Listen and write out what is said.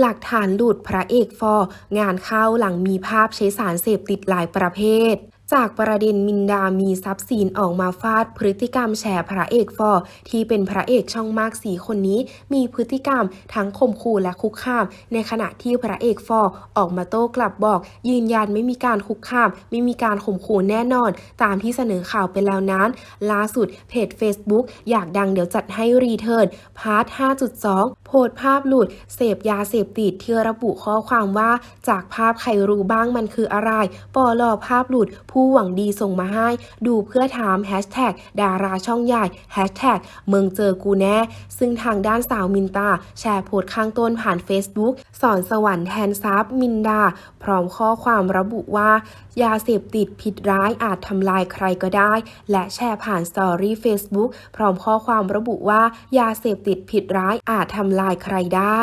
หลักฐานหลุดพระเอกฟอร์งานเข้าหลังมีภาพใช้สารเสพติดหลายประเภท จากประเด็นมินดามีทรัพย์สินออกมาฟาดพฤติกรรมแฉพระเอกฟอร์ที่เป็นพระเอกช่องมากสีคนนี้ มีพฤติกรรมทั้งข่มขู่และคุกคาม ในขณะที่พระเอกฟอร์ออกมาโต้กลับบอก ยืนยันไม่มีการคุกคาม ไม่มีการข่มขู่แน่นอน ตามที่เสนอข่าวไปแล้วนั้น ล่าสุดเพจ Facebook อยากดังเดี๋ยวจัดให้รีเทิร์นพาร์ท 5.2 โพสภาพหลุด เสพยาเสพติดที่ระบุข้อความว่า จากภาพใครรู้บ้างมันคืออะไรปอลอภาพหลุดผู้ผู้หวังดีส่งมาให้ ดูเพื่อถามแฮชแท็กดาราช่องใหญ่แฮชแท็กเมืองเจอกูแน่ ซึ่งทางด้านสาวมินตา แชร์โพสต์ข้างต้นผ่าน Facebook สอนสวรรค์แทนซับมินดา พร้อมข้อความระบุว่า ยาเสพติดผิดร้ายอาจทำลายใครก็ได้ และแชร์ผ่านสตอรี่ Facebook พร้อมข้อความระบุว่า ยาเสพติดผิดร้ายอาจทำลายใครได้